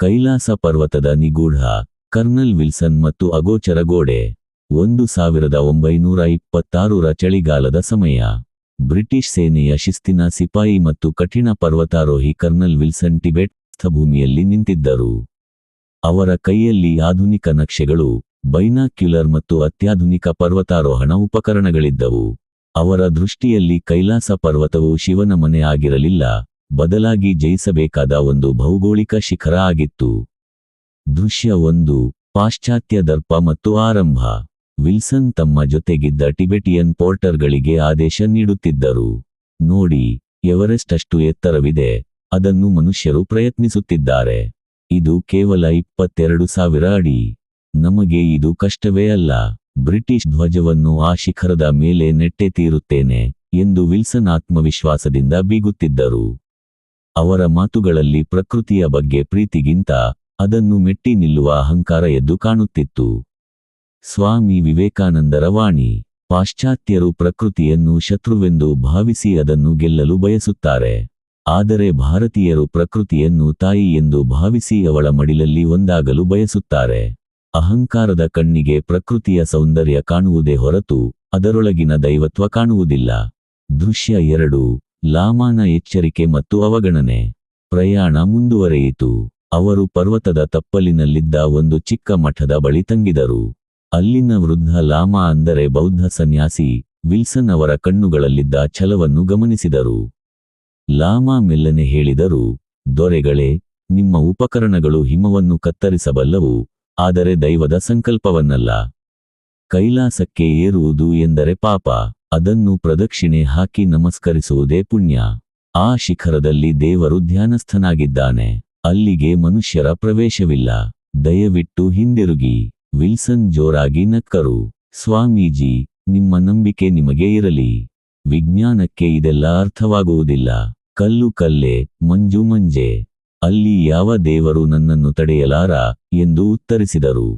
ಕೈಲಾಸ ಪರ್ವತದ ನಿಗೂಢ kernel Wilson ಮತ್ತು ಅಗೋಚರ ಗೋಡೆ. ಒಂದು ಸಾವಿರದ ಒಂಬೈನೂರ ಇಪ್ಪತ್ತಾರರ ಚಳಿಗಾಲದ ಸಮಯ. ಬ್ರಿಟಿಷ್ ಸೇನೆಯ ಶಿಸ್ತಿನ ಸಿಪಾಯಿ ಮತ್ತು ಕಠಿಣ ಪರ್ವತಾರೋಹಿ ಕರ್ನಲ್ ವಿಲ್ಸನ್ ಟಿಬೆಟ್ ಸ್ಥಭೂಮಿಯಲ್ಲಿ ನಿಂತಿದ್ದರು. ಅವರ ಕೈಯಲ್ಲಿ ಆಧುನಿಕ ನಕ್ಷೆಗಳು, ಬೈನಾಕ್ಯುಲರ್ ಮತ್ತು ಅತ್ಯಾಧುನಿಕ ಪರ್ವತಾರೋಹಣ ಉಪಕರಣಗಳಿದ್ದವು. ಅವರ ದೃಷ್ಟಿಯಲ್ಲಿ ಕೈಲಾಸ ಪರ್ವತವು ಶಿವನ ಮನೆ ಆಗಿರಲಿಲ್ಲ. ಬದಲಾಗಿ ಜಯಿಸಬೇಕಾದ ಒಂದು ಭೌಗೋಳಿಕ ಶಿಖರ ಆಗಿತ್ತು. ದೃಶ್ಯ ಒಂದು, ಪಾಶ್ಚಾತ್ಯ ದರ್ಪ ಮತ್ತು ಆರಂಭ. ವಿಲ್ಸನ್ ತಮ್ಮ ಜೊತೆಗಿದ್ದ ಟಿಬೆಟಿಯನ್ ಪೋರ್ಟರ್ಗಳಿಗೆ ಆದೇಶ ನೀಡುತ್ತಿದ್ದರು. ನೋಡಿ ಎವರೆಸ್ಟ್ ಅಷ್ಟು ಎತ್ತರವಿದೆ, ಅದನ್ನು ಮನುಷ್ಯರು ಪ್ರಯತ್ನಿಸುತ್ತಿದ್ದಾರೆ. ಇದು ಕೇವಲ ಇಪ್ಪತ್ತೆರಡು ಸಾವಿರ ಅಡಿ. ನಮಗೆ ಇದು ಕಷ್ಟವೇ ಅಲ್ಲ. ಬ್ರಿಟಿಷ್ ಧ್ವಜವನ್ನು ಆ ಶಿಖರದ ಮೇಲೆ ನೆಟ್ಟೆ ತೀರುತ್ತೇನೆ, ಎಂದು ವಿಲ್ಸನ್ ಆತ್ಮವಿಶ್ವಾಸದಿಂದ ಬೀಗುತ್ತಿದ್ದರು. ಅವರ ಮಾತುಗಳಲ್ಲಿ ಪ್ರಕೃತಿಯ ಬಗ್ಗೆ ಪ್ರೀತಿಗಿಂತ ಅದನ್ನು ಮೆಟ್ಟಿ ನಿಲ್ಲುವ ಅಹಂಕಾರ ಎದ್ದು ಕಾಣುತ್ತಿತ್ತು. ಸ್ವಾಮಿ ವಿವೇಕಾನಂದರ ವಾಣಿ ಪಾಶ್ಚಾತ್ಯರು ಪ್ರಕೃತಿಯನ್ನು ಶತ್ರುವೆಂದು ಭಾವಿಸಿ ಅದನ್ನು ಗೆಲ್ಲಲು ಬಯಸುತ್ತಾರೆ. ಆದರೆ ಭಾರತೀಯರು ಪ್ರಕೃತಿಯನ್ನು ತಾಯಿ ಎಂದು ಭಾವಿಸಿ ಅವಳ ಮಡಿಲಲ್ಲಿ ಒಂದಾಗಲು ಬಯಸುತ್ತಾರೆ. ಅಹಂಕಾರದ ಕಣ್ಣಿಗೆ ಪ್ರಕೃತಿಯ ಸೌಂದರ್ಯ ಕಾಣುವುದೇ ಹೊರತು ಅದರೊಳಗಿನ ದೈವತ್ವ ಕಾಣುವುದಿಲ್ಲ. ದೃಶ್ಯ ಎರಡು ಲಾಮಾನ ಎಚ್ಚರಿಕೆ ಮತ್ತು ಅವಗಣನೆ. ಪ್ರಯಾಣ ಮುಂದುವರೆಯಿತು. ಅವರು ಪರ್ವತದ ತಪ್ಪಲಿನಲ್ಲಿದ್ದ ಒಂದು ಚಿಕ್ಕ ಮಠದ ಬಳಿ ತಂಗಿದರು. ಅಲ್ಲಿನ ವೃದ್ಧ ಲಾಮಾ ಅಂದರೆ ಬೌದ್ಧ ಸನ್ಯಾಸಿ ವಿಲ್ಸನ್ ಅವರ ಕಣ್ಣುಗಳಲ್ಲಿದ್ದ ಛಲವನ್ನು ಗಮನಿಸಿದರು. ಲಾಮಾ ಮೆಲ್ಲನೆ ಹೇಳಿದರು, ದೊರೆಗಳೇ, ನಿಮ್ಮ ಉಪಕರಣಗಳು ಹಿಮವನ್ನು ಕತ್ತರಿಸಬಲ್ಲವು, ಆದರೆ ದೈವದ ಸಂಕಲ್ಪವನ್ನಲ್ಲ. ಕೈಲಾಸಕ್ಕೆ ಏರುವುದು ಎಂದರೆ ಪಾಪ. ಅದನ್ನು ಪ್ರದಕ್ಷಿಣೆ ಹಾಕಿ ನಮಸ್ಕರಿಸುವುದೇ ಪುಣ್ಯ. ಆ ಶಿಖರದಲ್ಲಿ ದೇವರು ಧ್ಯಾನಸ್ಥನಾಗಿದ್ದಾನೆ. ಅಲ್ಲಿಗೆ ಮನುಷ್ಯರ ಪ್ರವೇಶವಿಲ್ಲ. ದಯವಿಟ್ಟು ಹಿಂದಿರುಗಿ. ವಿಲ್ಸನ್ ಜೋರಾಗಿ ನಕ್ಕರು. ಸ್ವಾಮೀಜಿ, ನಿಮ್ಮ ನಂಬಿಕೆ ನಿಮಗೆ ಇರಲಿ. ವಿಜ್ಞಾನಕ್ಕೆ ಇದೆಲ್ಲ ಅರ್ಥವಾಗುವುದಿಲ್ಲ. ಕಲ್ಲು ಕಲ್ಲೆ, ಮಂಜು ಮಂಜೆ. ಅಲ್ಲಿ ಯಾವ ದೇವರು ನನ್ನನ್ನು ತಡೆಯಲಾರ ಎಂದು ಉತ್ತರಿಸಿದರು.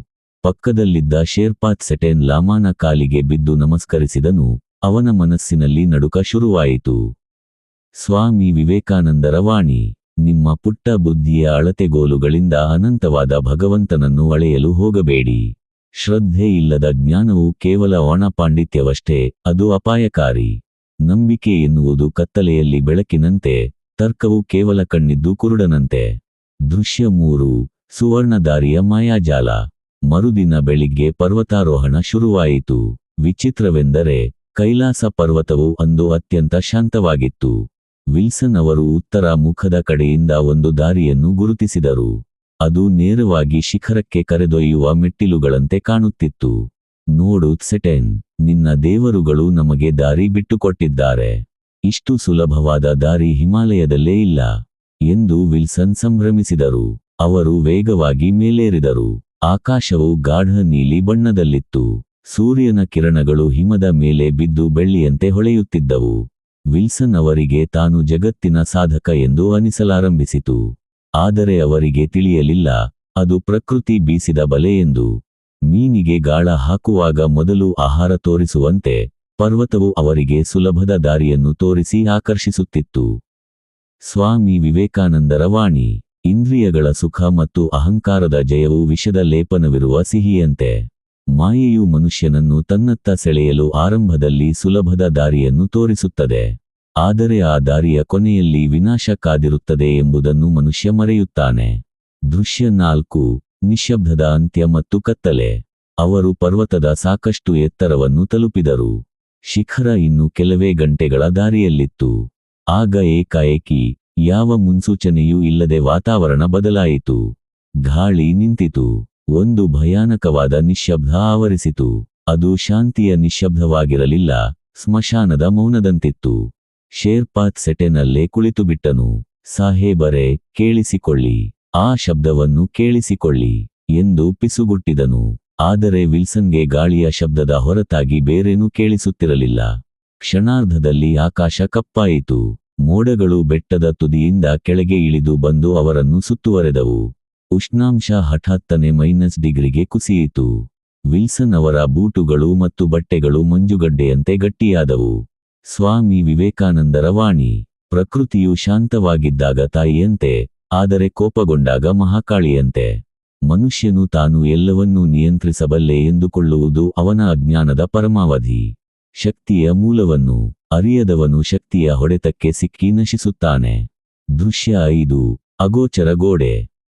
ಪಕ್ಕದಲ್ಲಿದ್ದ ಶೇರ್ಪಾತ್ ಸೆಟೆನ್ ಲಾಮಾನ ಕಾಲಿಗೆ ಬಿದ್ದು ನಮಸ್ಕರಿಸಿದನು. ಅವನ ಮನಸ್ಸಿನಲ್ಲಿ ನಡುಕ ಶುರುವಾಯಿತು. ಸ್ವಾಮಿ ವಿವೇಕಾನಂದರ ವಾಣಿ, ನಿಮ್ಮ ಪುಟ್ಟ ಬುದ್ಧಿಯ ಅಳತೆಗೋಲುಗಳಿಂದ ಅನಂತವಾದ ಭಗವಂತನನ್ನು ಅಳೆಯಲು ಹೋಗಬೇಡಿ. ಶ್ರದ್ಧೆ ಇಲ್ಲದ ಜ್ಞಾನವು ಕೇವಲ ಒಣ ಪಾಂಡಿತ್ಯವಷ್ಟೇ ಅದು ಅಪಾಯಕಾರಿ. ನಂಬಿಕೆ ಎನ್ನುವುದು ಕತ್ತಲೆಯಲ್ಲಿ ಬೆಳಕಿನಂತೆ, ತರ್ಕವು ಕೇವಲ ಕಣ್ಣಿದ್ದು ಕುರುಡನಂತೆ. ದೃಶ್ಯ ಮೂರು, ಸುವರ್ಣದಾರಿಯ ಮಾಯಾಜಾಲ. ಮರುದಿನ ಬೆಳಿಗ್ಗೆ ಪರ್ವತಾರೋಹಣ ಶುರುವಾಯಿತು. ವಿಚಿತ್ರವೆಂದರೆ ಕೈಲಾಸ ಪರ್ವತವು ಅಂದು ಅತ್ಯಂತ ಶಾಂತವಾಗಿತ್ತು. ವಿಲ್ಸನ್ ಅವರು ಉತ್ತರ ಮುಖದ ಕಡೆಯಿಂದ ಒಂದು ದಾರಿಯನ್ನು ಗುರುತಿಸಿದರು. ಅದು ನೇರವಾಗಿ ಶಿಖರಕ್ಕೆ ಕರೆದೊಯ್ಯುವ ಮೆಟ್ಟಿಲುಗಳಂತೆ ಕಾಣುತ್ತಿತ್ತು. ನೋಡು ಸೆಟೆನ್, ನಿನ್ನ ದೇವರುಗಳು ನಮಗೆ ದಾರಿ ಬಿಟ್ಟುಕೊಟ್ಟಿದ್ದಾರೆ. ಇಷ್ಟು ಸುಲಭವಾದ ದಾರಿ ಹಿಮಾಲಯದಲ್ಲೇ ಇಲ್ಲ, ಎಂದು ವಿಲ್ಸನ್ ಸಂಭ್ರಮಿಸಿದರು. ಅವರು ವೇಗವಾಗಿ ಮೇಲೇರಿದರು. ಆಕಾಶವು ಗಾಢ ನೀಲಿ ಬಣ್ಣದಲ್ಲಿತ್ತು. ಸೂರ್ಯನ ಕಿರಣಗಳು ಹಿಮದ ಮೇಲೆ ಬಿದ್ದು ಬೆಳ್ಳಿಯಂತೆ ಹೊಳೆಯುತ್ತಿದ್ದವು. ವಿಲ್ಸನ್ ಅವರಿಗೆ ತಾನು ಜಗತ್ತಿನ ಸಾಧಕ ಎಂದು ಅನಿಸಲಾರಂಭಿಸಿತು. ಆದರೆ ಅವರಿಗೆ ತಿಳಿಯಲಿಲ್ಲ, ಅದು ಪ್ರಕೃತಿ ಬೀಸಿದ ಬಲೆ ಎಂದು. ಮೀನಿಗೆ ಗಾಳ ಹಾಕುವಾಗ ಮೊದಲು ಆಹಾರ ತೋರಿಸುವಂತೆ, ಪರ್ವತವು ಅವರಿಗೆ ಸುಲಭದ ದಾರಿಯನ್ನು ತೋರಿಸಿ ಆಕರ್ಷಿಸುತ್ತಿತ್ತು. ಸ್ವಾಮಿ ವಿವೇಕಾನಂದರ ವಾಣಿ, ಇಂದ್ರಿಯಗಳ ಸುಖ ಮತ್ತು ಅಹಂಕಾರದ ಜಯವು ವಿಷದ ಲೇಪನವಿರುವ ಸಿಹಿಯಂತೆ. ಮಾಯೆಯು ಮನುಷ್ಯನನ್ನು ತನ್ನತ್ತ ಸೆಳೆಯಲು ಆರಂಭದಲ್ಲಿ ಸುಲಭದ ದಾರಿಯನ್ನು ತೋರಿಸುತ್ತದೆ. ಆದರೆ ಆ ದಾರಿಯ ಕೊನೆಯಲ್ಲಿ ವಿನಾಶ ಕಾದಿರುತ್ತದೆ ಎಂಬುದನ್ನು ಮನುಷ್ಯ ಮರೆಯುತ್ತಾನೆ. ದೃಶ್ಯ ನಾಲ್ಕು ನಿಶಬ್ದದ ಅಂತ್ಯ ಮತ್ತು ಕತ್ತಲೆ. ಅವರು ಪರ್ವತದ ಸಾಕಷ್ಟು ಎತ್ತರವನ್ನು ತಲುಪಿದರು. ಶಿಖರ ಇನ್ನು ಕೆಲವೇ ಗಂಟೆಗಳ ದಾರಿಯಲ್ಲಿತ್ತು. ಆಗ ಏಕಾಏಕಿ, ಯಾವ ಮುನ್ಸೂಚನೆಯೂ ಇಲ್ಲದೆ ವಾತಾವರಣ ಬದಲಾಯಿತು. ಗಾಳಿ ನಿಂತಿತು. ಒಂದು ಭಯಾನಕವಾದ ನಿಶ್ಶಬ್ದ ಆವರಿಸಿತು. ಅದು ಶಾಂತಿಯ ನಿಶ್ಶಬ್ದವಾಗಿರಲಿಲ್ಲ ಸ್ಮಶಾನದ ಮೌನದಂತಿತ್ತು. ಶೇರ್ಪಾತ್ ಸೆಟೆನಲ್ಲೇ ಕುಳಿತುಬಿಟ್ಟನು. ಸಾಹೇಬರೇ, ಕೇಳಿಸಿಕೊಳ್ಳಿ. ಆ ಶಬ್ದವನ್ನು ಕೇಳಿಸಿಕೊಳ್ಳಿ ಎಂದು ಪಿಸುಗುಟ್ಟಿದನು. ಆದರೆ ವಿಲ್ಸನ್ಗೆ ಗಾಳಿಯ ಶಬ್ದದ ಹೊರತಾಗಿ ಬೇರೇನೂ ಕೇಳಿಸುತ್ತಿರಲಿಲ್ಲ. ಕ್ಷಣಾರ್ಧದಲ್ಲಿ ಆಕಾಶ ಕಪ್ಪಾಯಿತು. ಮೋಡಗಳು ಬೆಟ್ಟದ ತುದಿಯಿಂದ ಕೆಳಗೆ ಇಳಿದು ಬಂದು ಅವರನ್ನು ಸುತ್ತುವರೆದವು. ಉಷ್ಣಾಂಶ ಹಠಾತ್ತನೆ ಮೈನಸ್ ಡಿಗ್ರಿಗೆ ಕುಸಿಯಿತು. ವಿಲ್ಸನ್ ಅವರ ಬೂಟುಗಳು ಮತ್ತು ಬಟ್ಟೆಗಳು ಮಂಜುಗಡ್ಡೆಯಂತೆ ಗಟ್ಟಿಯಾದವು. ಸ್ವಾಮಿ ವಿವೇಕಾನಂದರ ವಾಣಿ ಪ್ರಕೃತಿಯು ಶಾಂತವಾಗಿದ್ದಾಗ ತಾಯಿಯಂತೆ, ಆದರೆ ಕೋಪಗೊಂಡಾಗ ಮಹಾಕಾಳಿಯಂತೆ. ಮನುಷ್ಯನು ತಾನು ಎಲ್ಲವನ್ನೂ ನಿಯಂತ್ರಿಸಬಲ್ಲೆ ಎಂದುಕೊಳ್ಳುವುದು ಅವನ ಅಜ್ಞಾನದ ಪರಮಾವಧಿ. ಶಕ್ತಿಯ ಮೂಲವನ್ನು, ಅರಿಯದವನು ಶಕ್ತಿಯ ಹೊಡೆತಕ್ಕೆ ಸಿಕ್ಕಿ ನಶಿಸುತ್ತಾನೆ. ದೃಶ್ಯ ಐದು, ಅಗೋಚರ ಗೋಡೆ.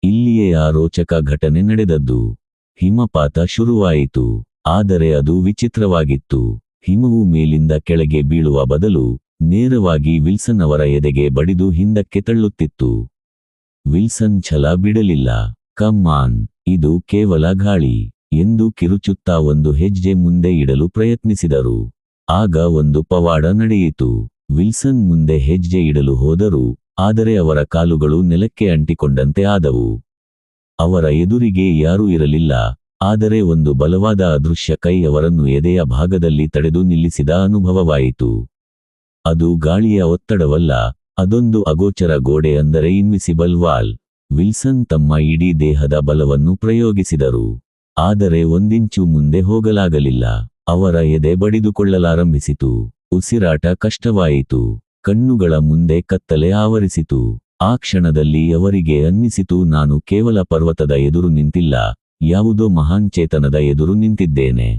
ಇಲ್ಲಿಯೇ ಆ ರೋಚಕ ಘಟನೆ ನಡೆದದ್ದು. ಹಿಮಪಾತ ಶುರುವಾಯಿತು. ಆದರೆ ಅದು ವಿಚಿತ್ರವಾಗಿತ್ತು. ಹಿಮವು ಮೇಲಿಂದ ಕೆಳಗೆ ಬೀಳುವ ಬದಲು ನೇರವಾಗಿ ವಿಲ್ಸನ್ ಅವರ ಎದೆಗೆ ಬಡಿದು ಹಿಂದಕ್ಕೆ ತಳ್ಳುತ್ತಿತ್ತು. ವಿಲ್ಸನ್ ಛಲ ಬಿಡಲಿಲ್ಲ. ಕಮ್ಮಾನ್ ಇದು ಕೇವಲ ಗಾಳಿ ಎಂದು ಕಿರುಚುತ್ತಾ ಒಂದು ಹೆಜ್ಜೆ ಮುಂದೆ ಇಡಲು ಪ್ರಯತ್ನಿಸಿದರು. ಆಗ ಒಂದು ಪವಾಡ ನಡೆಯಿತು. ವಿಲ್ಸನ್ ಮುಂದೆ ಹೆಜ್ಜೆ ಇಡಲು ಹೋದರು ಆದರೆ ಅವರ ಕಾಲುಗಳು ನೆಲಕ್ಕೆ ಅಂಟಿಕೊಂಡಂತೆ ಆದವು. ಅವರ ಎದುರಿಗೆ ಯಾರೂ ಇರಲಿಲ್ಲ, ಆದರೆ ಒಂದು ಬಲವಾದ ಅದೃಶ್ಯ ಕೈ ಅವರನ್ನು ಎದೆಯ ಭಾಗದಲ್ಲಿ ತಡೆದು ನಿಲ್ಲಿಸಿದ ಅನುಭವವಾಯಿತು. ಅದು ಗಾಳಿಯ ಒತ್ತಡವಲ್ಲ, ಅದೊಂದು ಅಗೋಚರ ಗೋಡೆ ಅಂದರೆ ಇನ್ವಿಸಿಬಲ್ ವಾಲ್. ವಿಲ್ಸನ್ ತಮ್ಮ ಇಡೀ ದೇಹದ ಬಲವನ್ನು ಪ್ರಯೋಗಿಸಿದರು, ಆದರೆ ಒಂದಿಂಚು ಮುಂದೆ ಹೋಗಲಾಗಲಿಲ್ಲ. ಅವರ ಎದೆ ಬಡಿದುಕೊಳ್ಳಲಾರಂಭಿಸಿತು, ಉಸಿರಾಟ ಕಷ್ಟವಾಯಿತು. ಕಣ್ಣುಗಳ ಮುಂದೆ ಕತ್ತಲೆ ಆವರಿಸಿತು. ಆ ಕ್ಷಣದಲ್ಲಿ ಅವರಿಗೆ ಅನ್ನಿಸಿತು, ನಾನು ಕೇವಲ ಪರ್ವತದ ಎದುರು ನಿಂತಿಲ್ಲ, ಯಾವುದೋ ಮಹಾನ್ ಚೇತನದ ಎದುರು ನಿಂತಿದ್ದೇನೆ.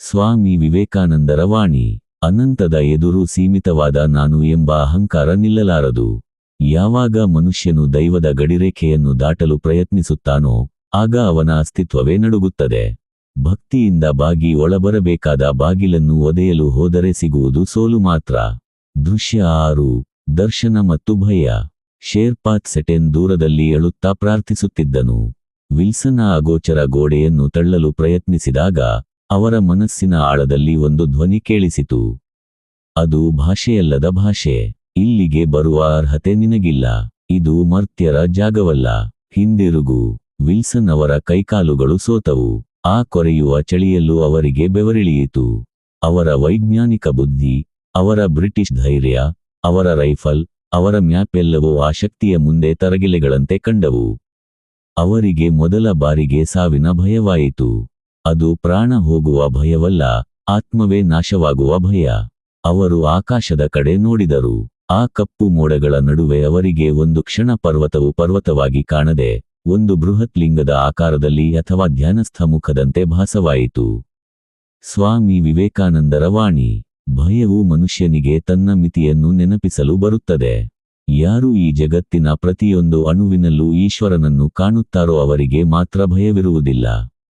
ಸ್ವಾಮಿ ವಿವೇಕಾನಂದರ ವಾಣಿ ಅನಂತದ ಎದುರು ಸೀಮಿತವಾದ ನಾನು ಎಂಬ ಅಹಂಕಾರ ನಿಲ್ಲಲಾರದು. ಯಾವಾಗ ಮನುಷ್ಯನು ದೈವದ ಗಡಿರೇಖೆಯನ್ನು ದಾಟಲು ಪ್ರಯತ್ನಿಸುತ್ತಾನೋ, ಆಗ ಅವನ ಅಸ್ತಿತ್ವವೇ ನಡುಗುತ್ತದೆ. ಭಕ್ತಿಯಿಂದ ಬಾಗಿ ಒಳಬರಬೇಕಾದ ಬಾಗಿಲನ್ನು ಒದೆಯಲು ಹೋದರೆ ಸಿಗುವುದು ಸೋಲು ಮಾತ್ರ. ದೃಶ್ಯ ಆರು, ದರ್ಶನ ಮತ್ತು ಭಯ. ಶೇರ್ಪಾತ್ ಸೆಟೆನ್ ದೂರದಲ್ಲಿ ಅಳುತ್ತಾ ಪ್ರಾರ್ಥಿಸುತ್ತಿದ್ದನು. ವಿಲ್ಸನ್ ಅಗೋಚರ ಗೋಡೆಯನ್ನು ತಳ್ಳಲು ಪ್ರಯತ್ನಿಸಿದಾಗ, ಅವರ ಮನಸ್ಸಿನ ಆಳದಲ್ಲಿ ಒಂದು ಧ್ವನಿ ಕೇಳಿಸಿತು. ಅದು ಭಾಷೆಯಲ್ಲದ ಭಾಷೆ. ಇಲ್ಲಿಗೆ ಬರುವ ಅರ್ಹತೆ ನಿನಗಿಲ್ಲ. ಇದು ಮರ್ತ್ಯರ ಜಾಗವಲ್ಲ. ಹಿಂದಿರುಗು. ವಿಲ್ಸನ್ ಅವರ ಕೈಕಾಲುಗಳು ಸೋತವು. ಆ ಕೊರೆಯುವ ಚಳಿಯಲ್ಲೂ ಅವರಿಗೆ ಬೆವರಿಳಿಯಿತು. ಅವರ ವೈಜ್ಞಾನಿಕ ಬುದ್ಧಿ ಅವರ ಬ್ರಿಟಿಷ್ ಧೈರ್ಯ, ಅವರ ರೈಫಲ್, ಅವರ ಮ್ಯಾಪೆಲ್ಲವೂ ಆ ಶಕ್ತಿಯ ಮುಂದೆ ತರಗಿಲೆಗಳಂತೆ ಕಂಡವು. ಅವರಿಗೆ ಮೊದಲ ಬಾರಿಗೆ ಸಾವಿನ ಭಯವಾಯಿತು. ಅದು ಪ್ರಾಣ ಹೋಗುವ ಭಯವಲ್ಲ, ಆತ್ಮವೇ ನಾಶವಾಗುವ ಭಯ. ಅವರು ಆಕಾಶದ ಕಡೆ ನೋಡಿದರು. ಆ ಕಪ್ಪು ಮೋಡಗಳ ನಡುವೆ ಅವರಿಗೆ ಒಂದು ಕ್ಷಣ ಪರ್ವತವು ಪರ್ವತವಾಗಿ ಕಾಣದೆ, ಒಂದು ಬೃಹತ್ ಲಿಂಗದ ಆಕಾರದಲ್ಲಿ ಅಥವಾ ಧ್ಯಾನಸ್ಥ ಮುಖದಂತೆ ಭಾಸವಾಯಿತು. ಸ್ವಾಮಿ ವಿವೇಕಾನಂದರ ವಾಣಿ. ಭಯವು ಮನುಷ್ಯನಿಗೆ ತನ್ನ ಮಿತಿಯನ್ನು ನೆನಪಿಸಲು ಬರುತ್ತದೆ. ಯಾರು ಈ ಜಗತ್ತಿನ ಪ್ರತಿಯೊಂದು ಅಣುವಿನಲ್ಲೂ ಈಶ್ವರನನ್ನು ಕಾಣುತ್ತಾರೋ ಅವರಿಗೆ ಮಾತ್ರ ಭಯವಿರುವುದಿಲ್ಲ.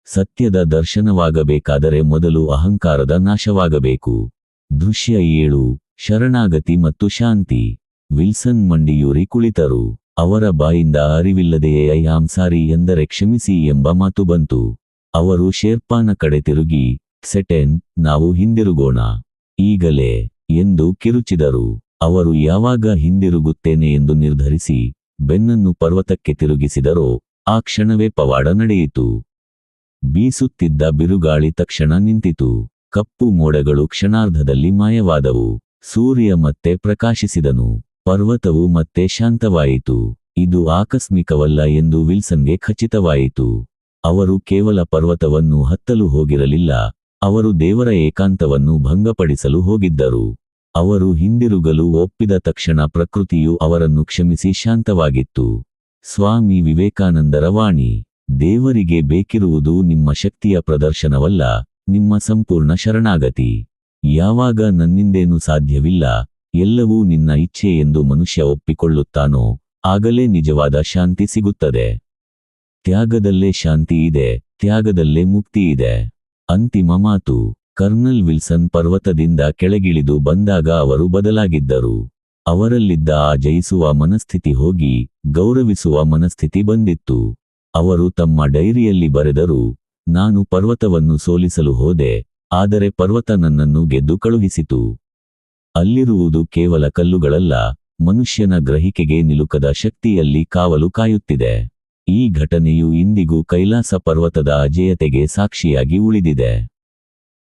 ಸತ್ಯದ ದರ್ಶನವಾಗಬೇಕಾದರೆ ಮೊದಲು ಅಹಂಕಾರದ ನಾಶವಾಗಬೇಕು. ದೃಶ್ಯ ಏಳು, ಶರಣಾಗತಿ ಮತ್ತು ಶಾಂತಿ. ವಿಲ್ಸನ್ ಮಂಡಿಯೂರಿ ಕುಳಿತರು. ಅವರ ಬಾಯಿಂದ ಅರಿವಿಲ್ಲದೆಯೇ, ಐ ಸಾರಿ ಎಂದರೆ ಕ್ಷಮಿಸಿ ಎಂಬ ಮಾತು ಬಂತು. ಅವರು ಶೇರ್ಪಾನ ಕಡೆ ತಿರುಗಿ, ಸೆಟೆನ್, ನಾವು ಹಿಂದಿರುಗೋಣ. ಈಗಲೇ ಎಂದು ಕಿರುಚಿದರು. ಅವರು ಯಾವಾಗ ಹಿಂದಿರುಗುತ್ತೇನೆ ಎಂದು ನಿರ್ಧರಿಸಿ ಬೆನ್ನನ್ನು ಪರ್ವತಕ್ಕೆ ತಿರುಗಿಸಿದರೋ ಆ ಕ್ಷಣವೇ ಪವಾಡ ನಡೆಯಿತು. ಬೀಸುತ್ತಿದ್ದ ಬಿರುಗಾಳಿ ತಕ್ಷಣ ನಿಂತಿತು. ಕಪ್ಪು ಮೋಡಗಳು ಕ್ಷಣಾರ್ಧದಲ್ಲಿ ಮಾಯವಾದವು. ಸೂರ್ಯ ಮತ್ತೆ ಪ್ರಕಾಶಿಸಿದನು. ಪರ್ವತವು ಮತ್ತೆ ಶಾಂತವಾಯಿತು. ಇದು ಆಕಸ್ಮಿಕವಲ್ಲ ಎಂದು ವಿಲ್ಸನ್ಗೆ ಖಚಿತವಾಯಿತು. ಅವರು ಕೇವಲ ಪರ್ವತವನ್ನು ಹತ್ತಲು ಹೋಗಿರಲಿಲ್ಲ. ಅವರು ದೇವರ ಏಕಾಂತವನ್ನು ಭಂಗಪಡಿಸಲು ಹೋಗಿದ್ದರು. ಅವರು ಹಿಂದಿರುಗಲು ಒಪ್ಪಿದ ತಕ್ಷಣ ಪ್ರಕೃತಿಯು ಅವರನ್ನು ಕ್ಷಮಿಸಿ ಶಾಂತವಾಗಿತ್ತು. ಸ್ವಾಮಿ ವಿವೇಕಾನಂದರ ವಾಣಿ ದೇವರಿಗೆ ಬೇಕಿರುವುದು ನಿಮ್ಮ ಶಕ್ತಿಯ ಪ್ರದರ್ಶನವಲ್ಲ, ನಿಮ್ಮ ಸಂಪೂರ್ಣ ಶರಣಾಗತಿ. ಯಾವಾಗ ನನ್ನಿಂದೇನು ಸಾಧ್ಯವಿಲ್ಲ, ಎಲ್ಲವೂ ನಿನ್ನ ಇಚ್ಛೆ ಎಂದು ಮನುಷ್ಯ ಒಪ್ಪಿಕೊಳ್ಳುತ್ತಾನೋ, ಆಗಲೇ ನಿಜವಾದ ಶಾಂತಿ ಸಿಗುತ್ತದೆ. ತ್ಯಾಗದಲ್ಲೇ ಶಾಂತಿ ಇದೆ, ತ್ಯಾಗದಲ್ಲೇ ಮುಕ್ತಿ ಇದೆ. ಅಂತಿಮ ಮಾತು, ಕರ್ನಲ್ ವಿಲ್ಸನ್ ಪರ್ವತದಿಂದ ಕೆಳಗಿಳಿದು ಬಂದಾಗ ಅವರು ಬದಲಾಗಿದ್ದರು. ಅವರಲ್ಲಿದ್ದ ಆ ಜಯಿಸುವ ಮನಸ್ಥಿತಿ ಹೋಗಿ, ಗೌರವಿಸುವ ಮನಸ್ಥಿತಿ ಬಂದಿತ್ತು. ಅವರು ತಮ್ಮ ಡೈರಿಯಲ್ಲಿ ಬರೆದರು, ನಾನು ಪರ್ವತವನ್ನು ಸೋಲಿಸಲು ಹೋದೆ, ಆದರೆ ಪರ್ವತ ನನ್ನನ್ನು ಗೆದ್ದು ಕಳುಹಿಸಿತು. ಅಲ್ಲಿರುವುದು ಕೇವಲ ಕಲ್ಲುಗಳಲ್ಲ, ಮನುಷ್ಯನ ಗ್ರಹಿಕೆಗೆ ನಿಲುಕದ ಶಕ್ತಿಯಲ್ಲಿ ಕಾವಲು ಕಾಯುತ್ತಿದೆ. ಈ ಘಟನೆಯು ಇಂದಿಗೂ ಕೈಲಾಸ ಪರ್ವತದ ಅಜೇಯತೆಗೆ ಸಾಕ್ಷಿಯಾಗಿ ಉಳಿದಿದೆ.